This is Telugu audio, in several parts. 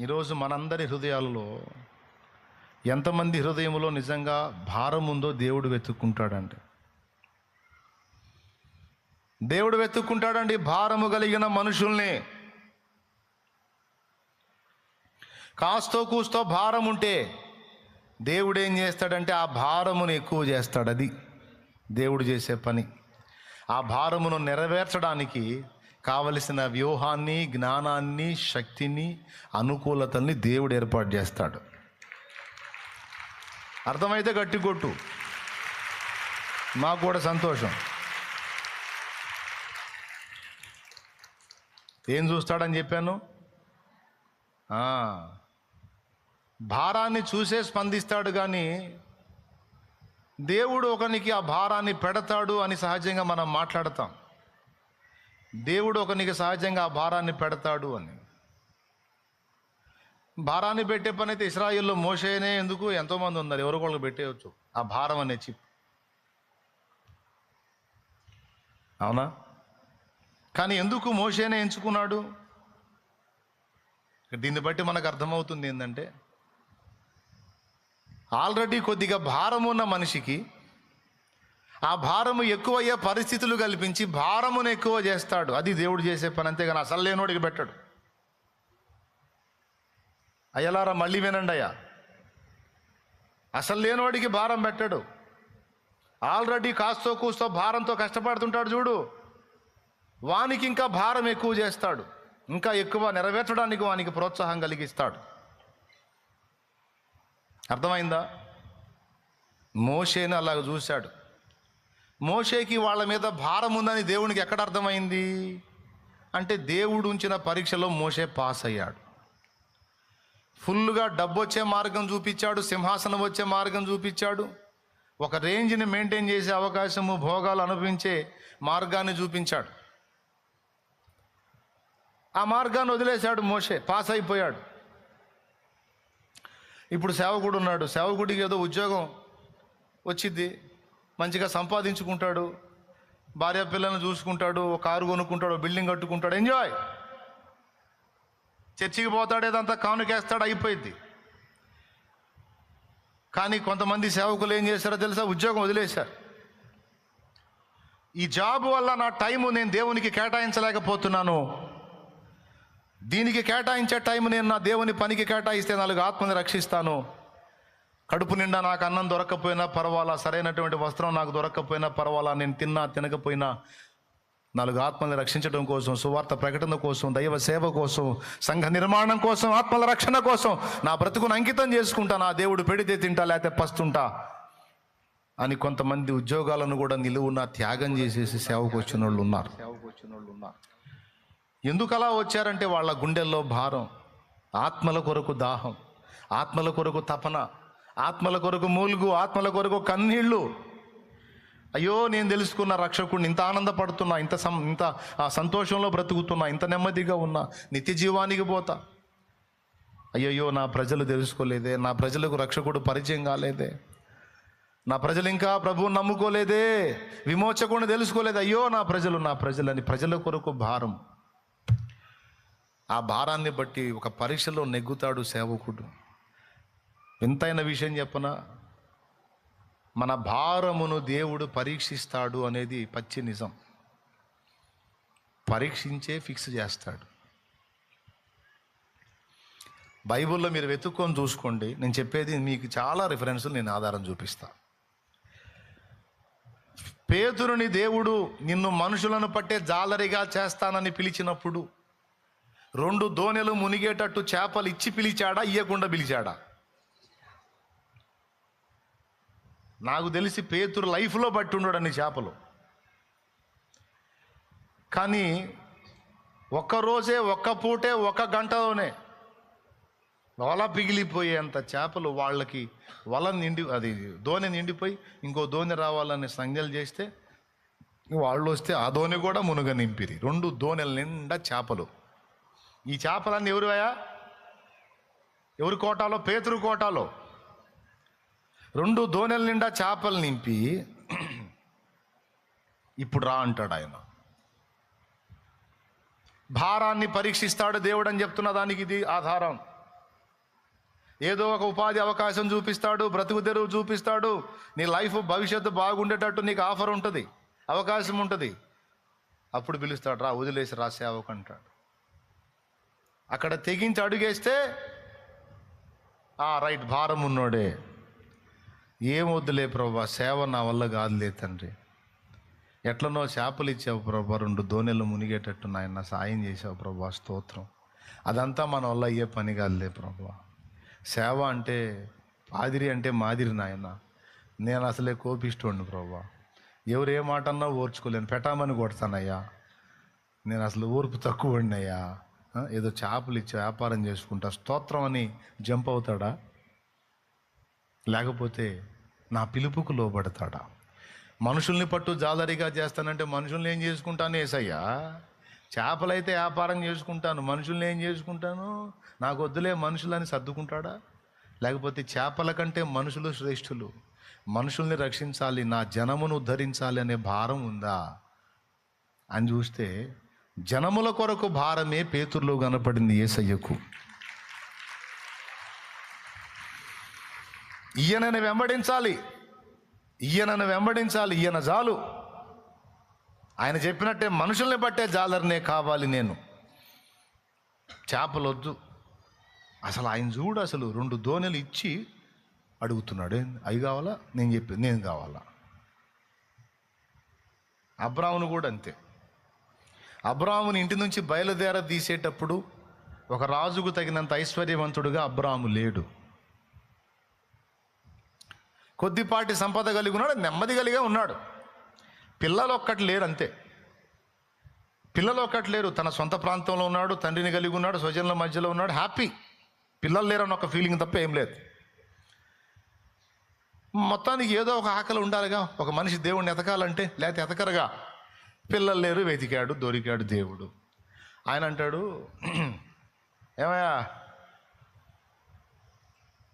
ఈరోజు మనందరి హృదయాలలో ఎంతమంది హృదయంలో నిజంగా భారం ఉందో దేవుడు వెతుక్కుంటాడండి. దేవుడు వెతుక్కుంటాడండి భారము కలిగిన మనుషుల్ని. కాస్తో కూస్తో భారం ఉంటే దేవుడు ఏం చేస్తాడంటే ఆ భారమును ఎక్కువ చేస్తాడు అది దేవుడు చేసే పని. ఆ భారమును నెరవేర్చడానికి కావలసిన వ్యూహాన్ని జ్ఞానాన్ని శక్తిని అనుకూలతల్ని దేవుడు ఏర్పాటు చేస్తాడు. అర్థమైతే గట్టి కొట్టు మాకు కూడా సంతోషం. ఏం చూస్తాడని చెప్పాను? భారాన్ని చూసే స్పందిస్తాడు కానీ దేవుడు ఒకనికి ఆ భారాన్ని పెడతాడు అని సహజంగా మనం మాట్లాడతాం. దేవుడు ఒకనికి సహజంగా ఆ భారాన్ని పెడతాడు అని. భారాన్ని పెట్టే పని అయితే ఇస్రాయిల్లో మోసేనే ఎందుకు? ఎంతోమంది ఉన్నారు ఎవరు ఒకళ్ళు పెట్టేయచ్చు. ఆ భారం అనే చిప్. అవునా? కానీ ఎందుకు మోసేనే ఎంచుకున్నాడు? దీన్ని బట్టి మనకు అర్థమవుతుంది ఏంటంటే ఆల్రెడీ కొద్దిగా భారం ఉన్న మనిషికి ఆ భారము ఎక్కువయ్యే పరిస్థితులు కల్పించి భారమును ఎక్కువ చేస్తాడు. అది దేవుడు చేసే పని అంతేగాని అసలు లేనోడికి పెట్టాడు. అయ్యలారా మళ్ళీ వినండి అయ్యా. అసలు లేనివాడికి భారం పెట్టాడు. ఆల్రెడీ కాస్తో కూస్తో భారంతో కష్టపడుతుంటాడు చూడు. వానికి ఇంకా భారం ఎక్కువ చేస్తాడు. ఇంకా ఎక్కువ నెరవేర్చడానికి వానికి ప్రోత్సాహం కలిగిస్తాడు. అర్థమైందా? మోషేని అలాగ చూశాడు. మోషేకి వాళ్ళ మీద భారం ఉందని దేవునికి ఎక్కడ అర్థమైంది? అంటే దేవుడు ఉంచిన పరీక్షలో మోషే పాస్ అయ్యాడు. ఫుల్గా డబ్బు వచ్చే మార్గం చూపించాడు సింహాసనం వచ్చే మార్గం చూపించాడు. ఒక రేంజ్ని మెయింటైన్ చేసే అవకాశము భోగాలు అనుభవించే మార్గాన్ని చూపించాడు. ఆ మార్గాన్ని వదిలేశాడు మోషే పాస్ అయిపోయాడు. ఇప్పుడు సేవకుడు ఉన్నాడు. సేవకుడికి ఏదో ఉద్యోగం వచ్చింది. మంచిగా సంపాదించుకుంటాడు భార్య పిల్లల్ని చూసుకుంటాడు ఒక కారు కొనుక్కుంటాడు బిల్డింగ్ కట్టుకుంటాడు ఎంజాయ్ చర్చికి పోతాడు ఏదంతా కానుకేస్తాడు అయిపోయింది. కానీ కొంతమంది సేవకులు ఏం చేశారో తెలుసా? ఉద్యోగం వదిలేశారు. ఈ జాబ్ వల్ల నా టైము నేను దేవునికి కేటాయించలేకపోతున్నాను. దీనికి కేటాయించే టైం నేను నా దేవుని పనికి కేటాయిస్తే నాలుగు ఆత్మని రక్షిస్తాను. కడుపు నిండా నాకు అన్నం దొరకకపోయినా పర్వాలా సరైనటువంటి వస్త్రం నాకు దొరకకపోయినా పర్వాలా నేను తిన్నా తినకపోయినా నాలుగు ఆత్మల్ని రక్షించడం కోసం సువార్త ప్రకటన కోసం దైవ సేవ కోసం సంఘ నిర్మాణం కోసం ఆత్మల రక్షణ కోసం నా బ్రతుకును అంకితం చేసుకుంటా నా దేవుడు పెడితే తింటా లేకపోతే పస్తుంటా అని కొంతమంది ఉద్యోగాలను కూడా నిలువున త్యాగం చేసేసి సేవకు వచ్చిన వాళ్ళు ఉన్నారు. సేవకు వచ్చిన వాళ్ళు ఉన్నారు ఎందుకు అలా వచ్చారంటే వాళ్ళ గుండెల్లో భారం ఆత్మల కొరకు దాహం ఆత్మల కొరకు తపన ఆత్మల కొరకు మూలుగు ఆత్మల కొరకు కన్నీళ్ళు అయ్యో నేను తెలుసుకున్న రక్షకుడిని ఇంత ఆనందపడుతున్నా ఇంత సం ఇంత ఆ సంతోషంలో బ్రతుకుతున్నా ఇంత నెమ్మదిగా ఉన్నా నిత్య జీవానికి పోతా. అయ్యయ్యో నా ప్రజలు తెలుసుకోలేదే నా ప్రజలకు రక్షకుడు పరిచయం కాలేదే. నా ప్రజలు ఇంకా ప్రభువు నమ్ముకోలేదే విమోచకుడిని తెలుసుకోలేదు. అయ్యో నా ప్రజలు నా ప్రజలని ప్రజల కొరకు భారం. ఆ భారాన్ని బట్టి ఒక పరీక్షలో నెగ్గుతాడు సేవకుడు. వింతైన విషయం చెప్పన? మన భారమును దేవుడు పరీక్షిస్తాడు అనేది పచ్చి నిజం. పరీక్షించే ఫిక్స్ చేస్తాడు. బైబిల్లో మీరు వెతుక్కొని చూసుకోండి. నేను చెప్పేది మీకు చాలా రిఫరెన్సులు నేను ఆధారం చూపిస్తా. పేతురుని దేవుడు నిన్ను మనుషులను పట్టే జాలరిగా చేస్తానని పిలిచినప్పుడు రెండు దోణెలు మునిగేటట్టు చేపలు ఇచ్చి పిలిచాడా? ఇయ్యకుండా పిలిచాడా? నాకు తెలిసి పేతురు లైఫ్లో బట్టి ఉండడని చేపలు. కానీ ఒక్క రోజే ఒక్క పూటే ఒక్క గంటలోనే వల పిగిలిపోయేంత చేపలు వాళ్ళకి వల నిండి అది దోణి నిండిపోయి ఇంకో దోణి రావాలని సంజ్ఞలు చేస్తే వాళ్ళు వస్తే ఆ దోణి కూడా మునుగ నింపిరి. రెండు దోణెల నిండా చేపలు. ఈ చేపలన్నీ ఎవరువయా ఎవరి కోటాలో? పేతురు కోటాలో. రెండు దోణెల నిండా చేపలు నింపి ఇప్పుడు రా అంటాడు ఆయన. భారాన్ని పరీక్షిస్తాడు దేవుడు అని చెప్తున్న దానికి ఇది ఆధారం. ఏదో ఒక ఉపాధి అవకాశం చూపిస్తాడు బ్రతుకు తెరువు చూపిస్తాడు నీ లైఫ్ భవిష్యత్తు బాగుండేటట్టు నీకు ఆఫర్ ఉంటుంది అవకాశం ఉంటుంది. అప్పుడు పిలుస్తాడు రా వదిలేసి రా సేవకు అంటాడు. అక్కడ తెగించి అడుగేస్తే ఆ రైట్ భారం ఉన్నోడే. ఏం వద్దులే ప్రభా సేవ నా వల్ల కాదులే తండ్రి. ఎట్లనో చేపలు ఇచ్చావు ప్రభా రెండు దోణెలు మునిగేటట్టు నాయన సాయం చేసావు ప్రభా స్తోత్రం. అదంతా మన వల్ల అయ్యే పని కాదులే ప్రభా. సేవ అంటే ఆదిరి అంటే మాదిరి నాయన. నేను అసలే కోపిస్తుండు ప్రభా. ఎవరు ఏ మాట అన్నా ఓర్చుకోలేను. పెట్టామని కొడతానయ్యా. నేను అసలు ఊర్పు తక్కువ అయ్యా. ఏదో చేపలు ఇచ్చి వ్యాపారం చేసుకుంటా. స్తోత్రం అని జంప్ అవుతాడా? లేకపోతే నా పిలుపుకు లోబడతాడా? మనుషుల్ని పట్టు జాలరిగా చేస్తానంటే మనుషుల్ని ఏం చేసుకుంటాను ఏసయ్యా? చేపలైతే వ్యాపారం చేసుకుంటాను మనుషుల్ని ఏం చేసుకుంటాను? నాకు వద్దులే మనుషులని సర్దుకుంటాడా? లేకపోతే చేపల కంటే మనుషులు శ్రేష్ఠులు. మనుషుల్ని రక్షించాలి నా జనమును ఉద్ధరించాలి అనే భారం ఉందా? అని చూస్తే జనముల కొరకు భారమే పేతుర్లో కనపడింది ఏసయ్యకు. ఈయనని వెంబడించాలి. ఈయనను వెంబడించాలి. ఈయన జాలు. ఆయన చెప్పినట్టే మనుషుల్ని బట్టే జాలర్నే కావాలి నేను. చేపలొద్దు. అసలు ఆయన చూడు అసలు రెండు దోణెలు ఇచ్చి అడుగుతున్నాడు. అవి కావాలా? నేను చెప్పి నేను కావాలా? అబ్రామును కూడా అంతే. అబ్రాముని ఇంటి నుంచి బయలుదేర తీసేటప్పుడు ఒక రాజుకు తగినంత ఐశ్వర్యవంతుడుగా అబ్రాము లేడు. కొద్దిపాటి సంపద కలిగి ఉన్నాడు నెమ్మది కలిగే ఉన్నాడు. పిల్లలు ఒక్కటి లేరు అంతే. పిల్లలు ఒక్కటి లేరు. తన సొంత ప్రాంతంలో ఉన్నాడు తండ్రిని కలిగి ఉన్నాడు స్వజనుల మధ్యలో ఉన్నాడు హ్యాపీ. పిల్లలు లేరన్న ఒక ఫీలింగ్ తప్ప ఏం లేదు. మొత్తానికి ఏదో ఒక ఆకలి ఉండాలిగా. ఒక మనిషి దేవుడిని ఎతకాలంటే లేకపోతే ఎతకరుగా. పిల్లలు లేరు వెతికాడు దొరికాడు దేవుడు. ఆయన అంటాడు ఏమయ్యా?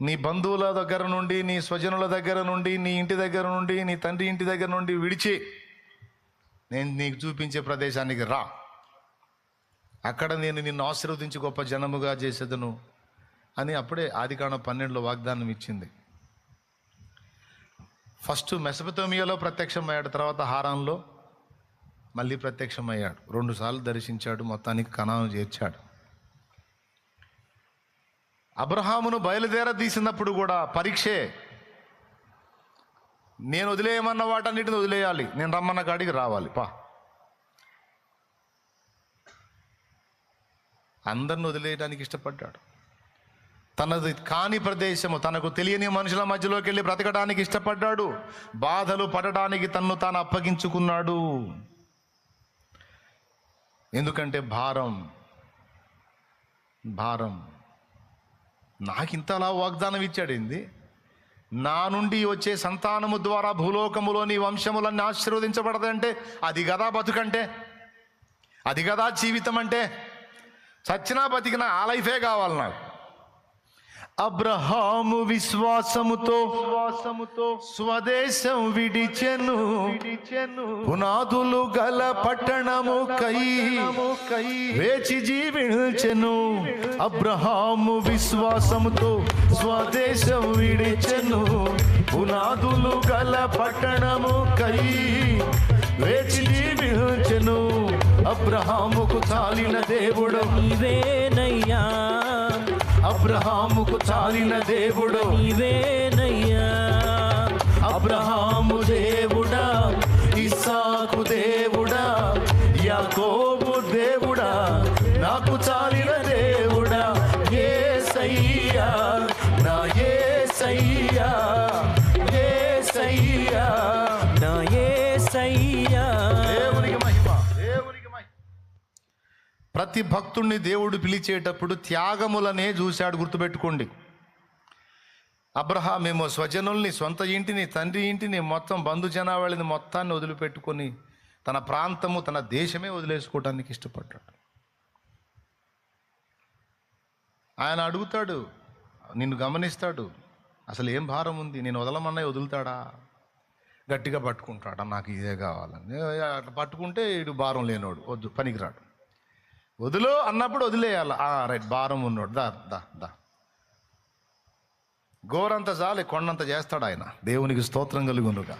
నీ బంధువుల దగ్గర నుండి నీ స్వజనుల దగ్గర నుండి నీ ఇంటి దగ్గర నుండి నీ తండ్రి ఇంటి దగ్గర నుండి విడిచి నేను నీకు చూపించే ప్రదేశానికి రా. అక్కడ నేను నిన్ను ఆశీర్వదించి గొప్ప జనముగా చేసేదను అని అప్పుడే ఆదికాండ పన్నెండులో వాగ్దానం ఇచ్చింది. ఫస్ట్ మెసపతోమియాలో ప్రత్యక్షమయ్యాడు తర్వాత హారాన్లో మళ్ళీ ప్రత్యక్షమయ్యాడు. రెండుసార్లు దర్శించాడు మొత్తానికి కణాను చేర్చాడు. అబ్రహామును బయలుదేర తీసినప్పుడు కూడా పరీక్షే. నేను వదిలేయమన్న వాటన్నిటిని వదిలేయాలి. నేను రమ్మన్న కాడికి రావాలి. పా. అందరిని వదిలేయడానికి ఇష్టపడ్డాడు. తనది కాని ప్రదేశము తనకు తెలియని మనుషుల మధ్యలోకి వెళ్ళి బ్రతకడానికి ఇష్టపడ్డాడు. బాధలు పడడానికి తన్ను తాను అప్పగించుకున్నాడు. ఎందుకంటే భారం భారం నాకింతలా వాగ్దానం ఇచ్చాడేంది నా నుండి వచ్చే సంతానము ద్వారా భూలోకములోని వంశములన్నీ ఆశీర్వదించబడదంటే అది గదా బతుకంటే? అది గదా జీవితం అంటే చచ్చినా బతికినా ఆ లైఫే కావాలి నాకు. అబ్రహాము విశ్వాసముతో విశ్వాసముతో స్వదేశం విడిచెను. విడిచెను. పునాదులు గల పట్టణము కై కై వేచి జీవించెను. అబ్రహాము విశ్వాసముతో స్వదేశం విడిచెను. పునాదులు గల పట్టణము కై వేచి జీవించెను. అబ్రహాముకు చాలిన దేవుడు. నీవేనయ్యా. అబ్రహాముకు చాలిన దేవుడు. నీవేనయ్యా. అబ్రహాము దేవుడా ఇస్సాకు దేవుడా యాకోబు దేవుడా నాకు చాలిన ప్రతి భక్తుణ్ణి దేవుడు పిలిచేటప్పుడు త్యాగములనే చూశాడు గుర్తుపెట్టుకోండి. అబ్రహామేమో స్వజనుల్ని సొంత ఇంటిని తండ్రి ఇంటిని మొత్తం బంధు జనావళిని మొత్తాన్ని వదిలిపెట్టుకొని తన ప్రాంతము తన దేశమే వదిలేసుకోవటానికి ఇష్టపడ్డాడు. ఆయన అడుగుతాడు నిన్ను గమనిస్తాడు. అసలు ఏం భారం ఉంది? నేను వదలమన్నా వదులుతాడా? గట్టిగా పట్టుకుంటాడా? నాకు ఇదే కావాలని. అట్లా పట్టుకుంటే ఇటు భారం లేనోడు వద్దు పనికిరాడు. వదిలో అన్నప్పుడు వదిలేయాలి. ఆ, రైట్ భారం ఉన్నాడు. దా దా దా. గోరంత జాలి కొండంత చేస్తాడు ఆయన. దేవునికి స్తోత్రం కలుగునుగా.